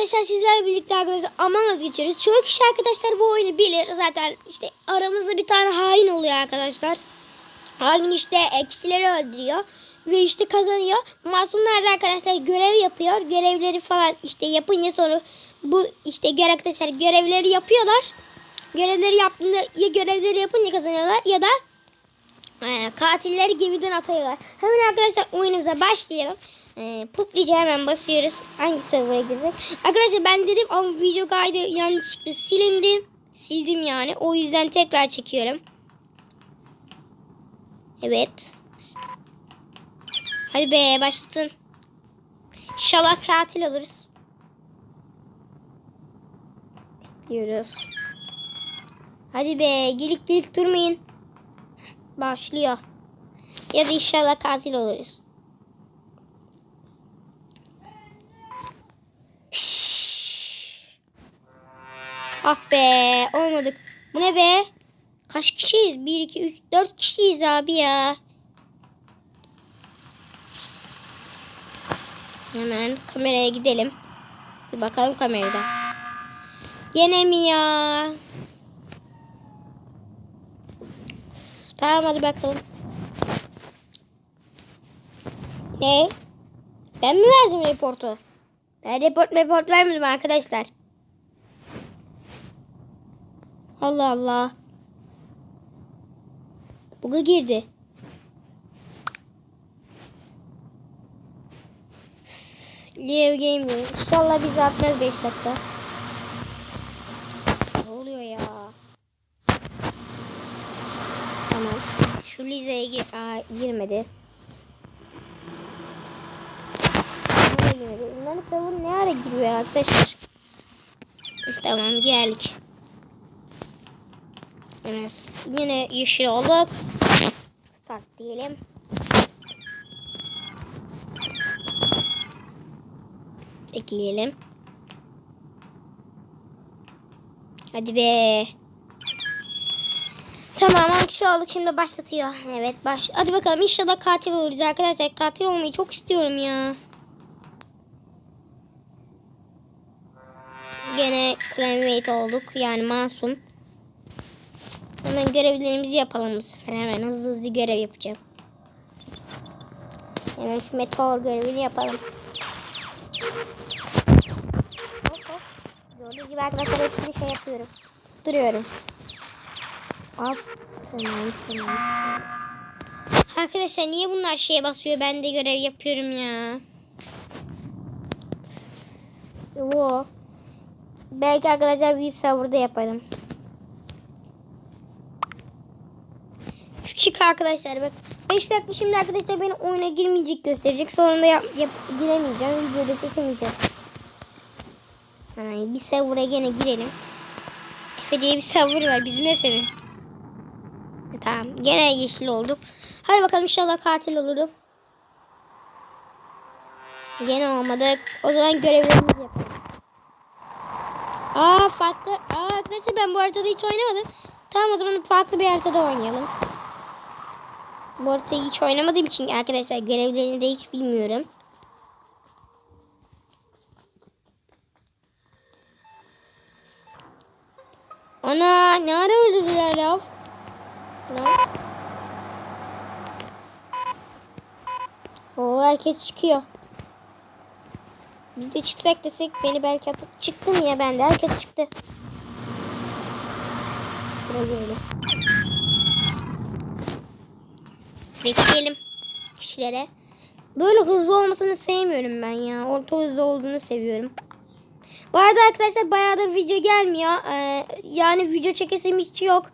arkadaşlar sizlerle birlikte arkadaşlar Among geçiyoruz. Çoğu kişi arkadaşlar bu oyunu bilir. Zaten işte aramızda bir tane hain oluyor arkadaşlar. Hain işte eksileri öldürüyor. Ve işte kazanıyor. Masumlar da arkadaşlar görev yapıyor. Görevleri falan işte yapınca sonra bu işte arkadaşlar görevleri yapıyorlar. Görevleri yaptığında ya görevleri yapınca kazanıyorlar ya da e, katilleri gemiden atıyorlar. Hemen arkadaşlar oyunumuza başlayalım. E, Puplic'e hemen basıyoruz. Hangi server'a girsek? Arkadaşlar ben dedim ama video kaydı yanlışlıkla silindi. Sildim yani. O yüzden tekrar çekiyorum. Evet. Hadi be başlatın. İnşallah katil oluruz. Diyoruz. Hadi be gelik gelik durmayın. Başlıyor. Ya da inşallah katil oluruz. Şşş. Ah be olmadık. Bu ne be? Kaç kişiyiz? 1, 2, 3, 4 kişiyiz abi ya. Hemen kameraya gidelim. Bir bakalım kamerada. Gene mi ya? Tamam hadi bakalım. Ne? Ben mi verdim reportu? Ben report report vermedim arkadaşlar. Allah Allah. Buga girdi. Live Game Room. İnşallah bizi atmaz 5 dakika. Ne oluyor ya? Tamam. Şu Lize'ye gir girmedi. Nereye girmedi? Bunların server ne ara giriyor arkadaşlar? Tamam geldik. S- yine yeşil olduk. Start diyelim. Ekleyelim. Hadi be. Tamam 10 kişi şimdi başlatıyor. Evet baş. Hadi bakalım inşallah katil oluruz arkadaşlar. Katil olmayı çok istiyorum ya. Gene cremate olduk yani masum. Hemen görevlerimizi yapalım bu sefer. Hemen hızlı hızlı görev yapacağım. Hemen şu meteor görevini yapalım. Gördüğünüz gibi arkadaşlar hepsini şey yapıyorum. Duruyorum. Hop. Tamam tamam. Arkadaşlar niye bunlar şeye basıyor? Ben de görev yapıyorum ya. Oo. Belki arkadaşlar VIP serverda yaparım. Küçük arkadaşlar bak. 5 dakika şimdi arkadaşlar beni oyuna girmeyecek gösterecek. Sonra da yap, yap, giremeyeceğim. Videoda çekemeyeceğiz. Yani bir server'a gene girelim. Efe diye bir server var. Bizim Efe mi? Tamam. Gene yeşil olduk. Hadi bakalım inşallah katil olurum. Gene olmadık. O zaman görevlerimizi yapalım. Aa farklı. Aa arkadaşlar ben bu haritada hiç oynamadım. Tamam o zaman farklı bir haritada oynayalım. Bu haritayı hiç oynamadığım için arkadaşlar görevlerini de hiç bilmiyorum. Ana ne ara Oo herkes çıkıyor. Biz de çıksak desek beni belki atıp çıktım ya ben de herkes çıktı. Şuraya girelim. Bekleyelim kişilere. Böyle hızlı olmasını sevmiyorum ben ya. Orta hızlı olduğunu seviyorum. Bu arada arkadaşlar bayağıdır video gelmiyor. Ee, yani video çekesim hiç yok.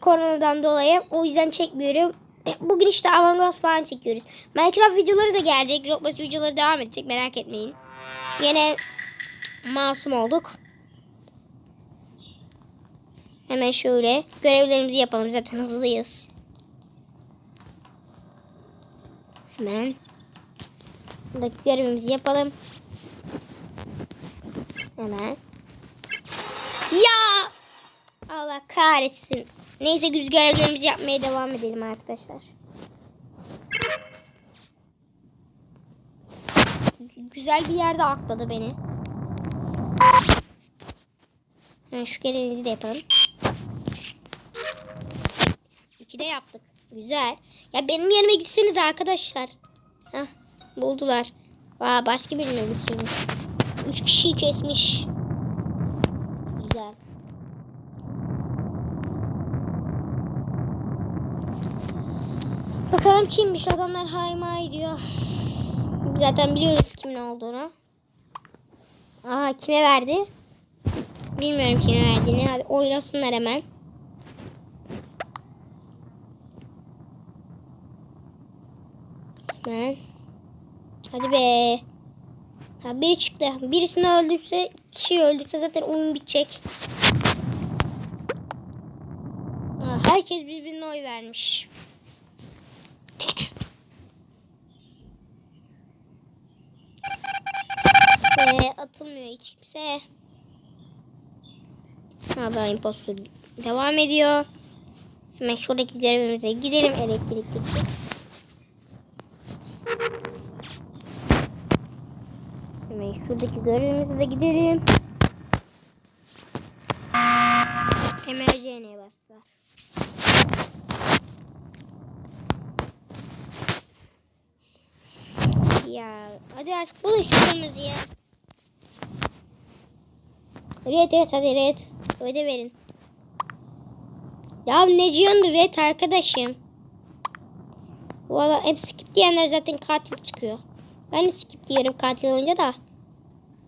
Koronadan dolayı. O yüzden çekmiyorum. Bugün işte Among falan çekiyoruz. Minecraft videoları da gelecek. Roblox videoları devam edecek. Merak etmeyin. Yine masum olduk. Hemen şöyle görevlerimizi yapalım. Zaten hızlıyız. Hemen. Buradaki görevimizi yapalım. Hemen. Ya! Allah kahretsin. Neyse güz görevlerimizi yapmaya devam edelim arkadaşlar. Güzel bir yerde akladı beni. Ha, şu görevimizi de yapalım. İki de yaptık. Güzel. Ya benim yerime gitseniz arkadaşlar. Hah, buldular. Aa, başka birine götürmüş. Üç kişiyi kesmiş. Güzel. Bakalım kimmiş adamlar hayma diyor. Zaten biliyoruz kimin olduğunu. Aa kime verdi? Bilmiyorum kime verdiğini. Hadi oynasınlar hemen. Hemen. Hadi be. Ha biri çıktı. Birisini öldürse, kişiyi öldürse zaten oyun bitecek. Ha, herkes birbirine oy vermiş. Ve atılmıyor hiç kimse. Hala impostor devam ediyor. Hemen şuradaki görevimize gidelim elektrikteki. Hemen şuradaki görevimize de gidelim. Emergency'ye bastılar. Ya hadi artık bulun şu kırmızıyı. Red red hadi red. Öde verin. Ya ne diyorsun red arkadaşım? Valla hep skip diyenler zaten katil çıkıyor. Ben de skip diyorum katil olunca da.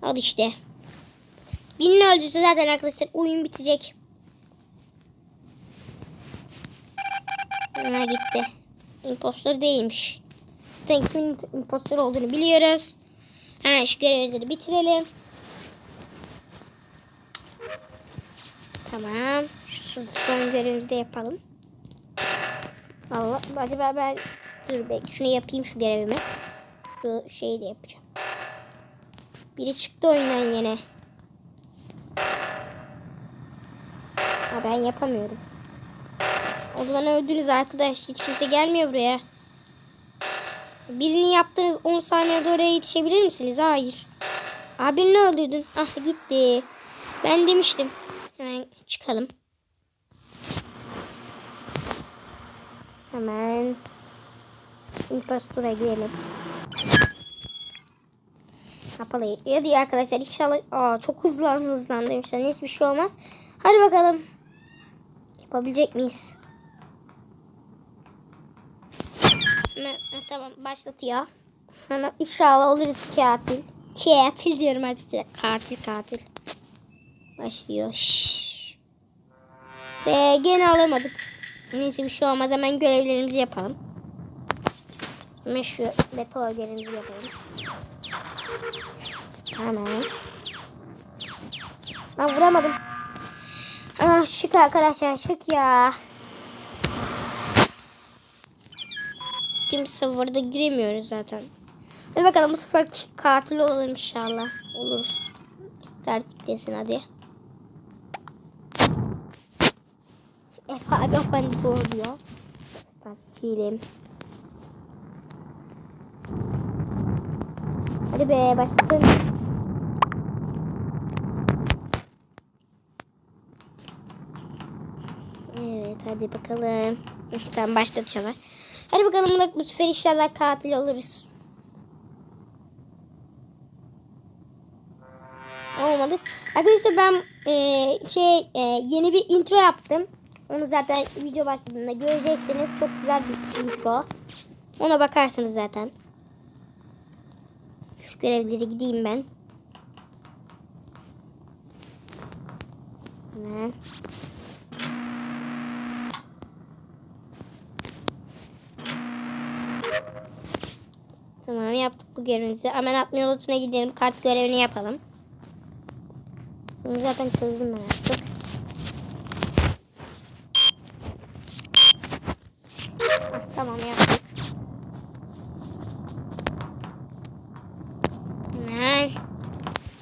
Al işte. Birini öldürse zaten arkadaşlar oyun bitecek. Ha gitti. Impostor değilmiş. Zaten kimin impostor olduğunu biliyoruz. Ha şu görevimizi de bitirelim. Tamam. Şu son görevimizi de yapalım. Allah acaba ben dur belki şunu yapayım şu görevimi. Şu şeyi de yapacağım. Biri çıktı oyundan yine. Ha ben yapamıyorum. O zaman öldünüz arkadaş. Hiç kimse gelmiyor buraya. Birini yaptınız 10 saniyede oraya yetişebilir misiniz? Hayır. Abini öldürdün. Ah gitti. Ben demiştim. Hemen çıkalım. Hemen impostora girelim. Kapalı. Hadi arkadaşlar inşallah Aa, çok hızlan hızlan demişler. Neyse bir şey olmaz. Hadi bakalım. Yapabilecek miyiz? Hemen, ha, tamam başlatıyor. Hemen inşallah oluruz katil. Katil diyorum artık. Katil katil. Başlıyor. Şşş. Ve gene alamadık. Neyse bir şey olmaz. Hemen görevlerimizi yapalım. Hemen şu meteor görevimizi yapalım. Hemen. Ben vuramadım. Ah şık arkadaşlar şık ya. Kim sıfırda giremiyoruz zaten. Hadi bakalım bu sefer katil olalım inşallah. Oluruz. Start desin hadi. Efe abi ben doğru diyor. Start. Hadi be başladın. Evet hadi bakalım. Tamam başlatıyorlar. Hadi bakalım bak bu sefer inşallah katil oluruz. Olmadı. Arkadaşlar ben e, şey e, yeni bir intro yaptım. Onu zaten video başladığında göreceksiniz. Çok güzel bir intro. Ona bakarsınız zaten. Şu görevleri gideyim ben. Hemen. Tamam yaptık bu görevimizi. Hemen atma odasına gidelim. Kart görevini yapalım. Bunu zaten çözdüm ben artık. Ah, tamam yaptık. Hemen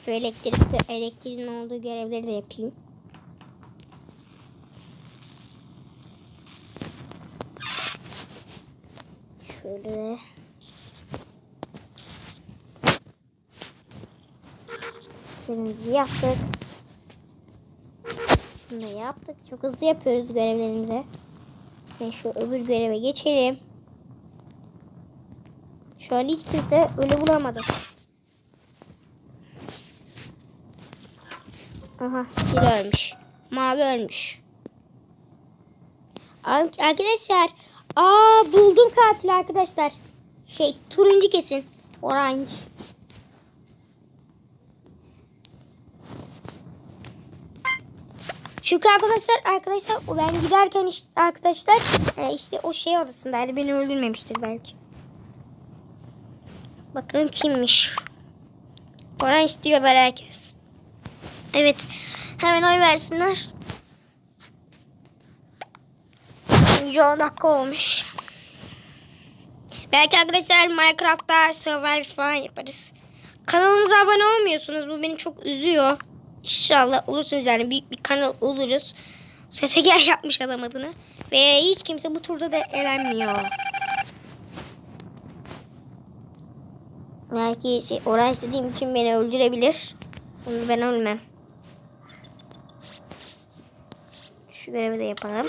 şu elektrik ve elektriğin olduğu görevleri de yapayım. Şöyle Görevimizi yaptık. Bunu da yaptık. Çok hızlı yapıyoruz görevlerimizi. Ve şu öbür göreve geçelim. Şu an hiç kimse ölü bulamadı. Aha biri ölmüş. Mavi ölmüş. Ar- Arkadaşlar. Aa buldum katili arkadaşlar. Şey turuncu kesin. Orange. Çünkü arkadaşlar arkadaşlar ben giderken işte arkadaşlar e, işte o şey odasındaydı. Beni öldürmemiştir belki. Bakalım kimmiş. Orange diyorlar herkes. Evet. Hemen oy versinler. Önce 10 dakika olmuş. Belki arkadaşlar Minecraft'ta survive falan yaparız. Kanalımıza abone olmuyorsunuz. Bu beni çok üzüyor. İnşallah olursunuz yani büyük bir kanal oluruz. Sese gel yapmış adam adını. Ve hiç kimse bu turda da elenmiyor. Belki şey, Orange dediğim için beni öldürebilir. Ben ölmem. Şu görevi de yapalım.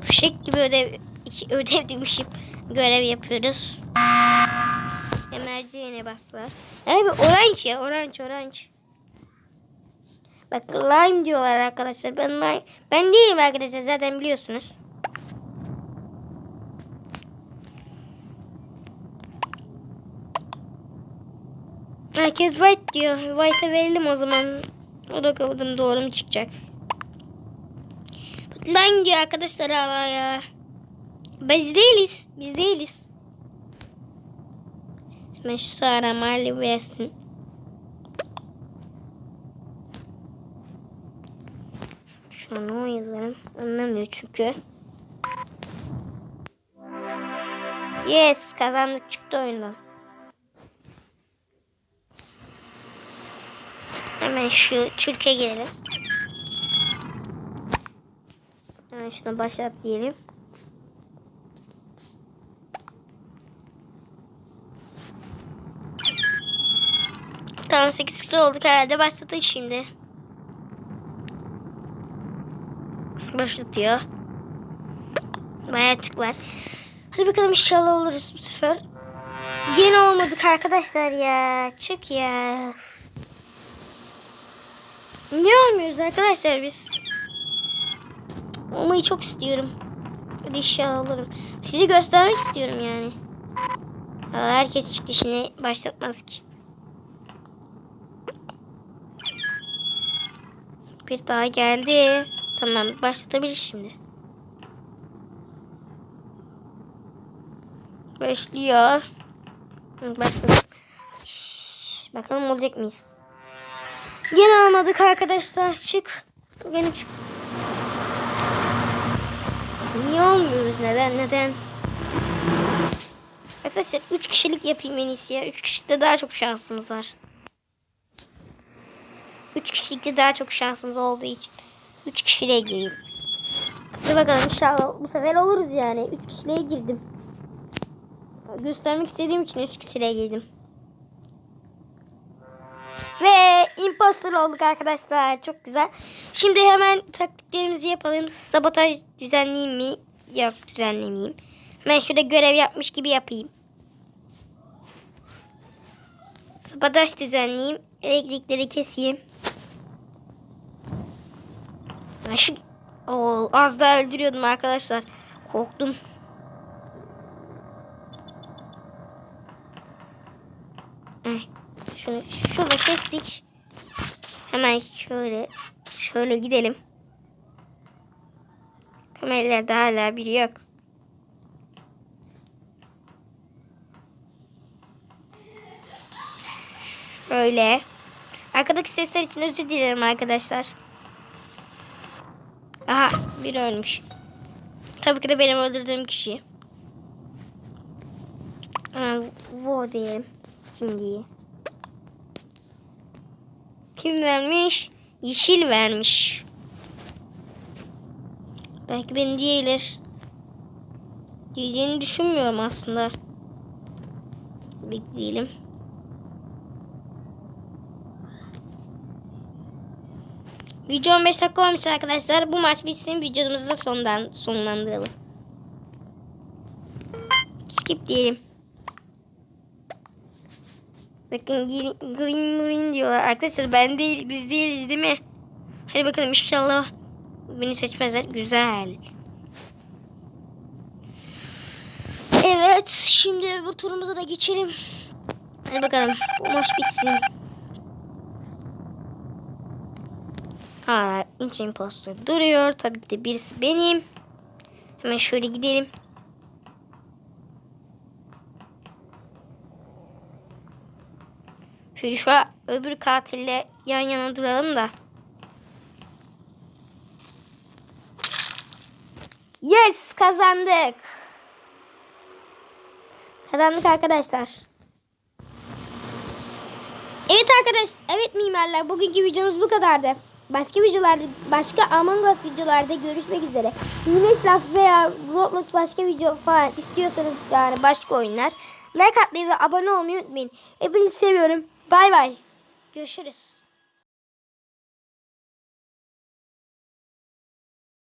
Fişek gibi ödev, ödev demişim. Görev yapıyoruz. Emerciğine bastılar. Evet orange ya orange orange. Bak lime diyorlar arkadaşlar. Ben lime, ben değilim arkadaşlar zaten biliyorsunuz. Herkes white diyor. White'a verelim o zaman. O da bakalım doğru mu çıkacak. Lime diyor arkadaşlar hala ya. Biz değiliz. Biz değiliz. Sara Marley versin. Şunu yazarım. Anlamıyor çünkü. Yes kazandık çıktı oyundan. Hemen şu çülke gelelim. Hemen şuna başlat diyelim. Tamam 8 kişi olduk herhalde başlatın şimdi. Başlatıyor. Bayağı tık var. Hadi bakalım inşallah oluruz bu sefer. Yine olmadık arkadaşlar ya. Çık ya. Niye olmuyoruz arkadaşlar biz? Olmayı çok istiyorum. Hadi inşallah olurum. Sizi göstermek istiyorum yani. Herkes çıktı işini başlatmaz ki. Bir daha geldi. Tamam başlatabilir şimdi. Başlıyor. Başladı. Şşş, Bakalım olacak mıyız? Gene almadık arkadaşlar. Çık. Gene çık. Niye olmuyoruz? Neden? Neden? Arkadaşlar 3 kişilik yapayım en iyisi ya. 3 kişilikte daha çok şansımız var. 3 kişilikte daha çok şansımız olduğu için 3 kişiliğe gireyim. Hadi bakalım inşallah bu sefer oluruz yani. 3 kişiliğe girdim. Göstermek istediğim için 3 kişiliğe girdim. Ve imposter olduk arkadaşlar. Çok güzel. Şimdi hemen taktiklerimizi yapalım. Sabotaj düzenleyeyim mi? Yok düzenlemeyeyim. Hemen şurada görev yapmış gibi yapayım. Sabotaj düzenleyeyim. Elektrikleri keseyim. Ben şu... Oo, az daha öldürüyordum arkadaşlar. Korktum. Eh, şunu şurada kestik. Hemen şöyle şöyle gidelim. Kameralarda hala biri yok. Şöyle. Arkadaki sesler için özür dilerim arkadaşlar. Aha biri ölmüş. Tabii ki de benim öldürdüğüm kişi. Vo diyelim. Şimdi. Kim vermiş? Yeşil vermiş. Belki beni diyebilir. Diyeceğini düşünmüyorum aslında. Bekleyelim. Video 15 dakika olmuş arkadaşlar. Bu maç bitsin videomuzu da sondan sonlandıralım. Skip diyelim. Bakın green green, diyorlar. Arkadaşlar ben değil biz değiliz değil mi? Hadi bakalım inşallah beni seçmezler. Güzel. Evet şimdi bu turumuza da geçelim. Hadi bakalım bu maç bitsin. Hala inç imposter duruyor. Tabii ki de birisi benim. Hemen şöyle gidelim. Şöyle şu öbür katille yan yana duralım da. Yes kazandık. Kazandık arkadaşlar. Evet arkadaş, evet mimarlar bugünkü videomuz bu kadardı. Başka videolarda, başka Among Us videolarda görüşmek üzere. Minecraft veya Roblox başka video falan istiyorsanız yani başka oyunlar like atmayı ve abone olmayı unutmayın. Hepinizi seviyorum. Bay bay. Görüşürüz.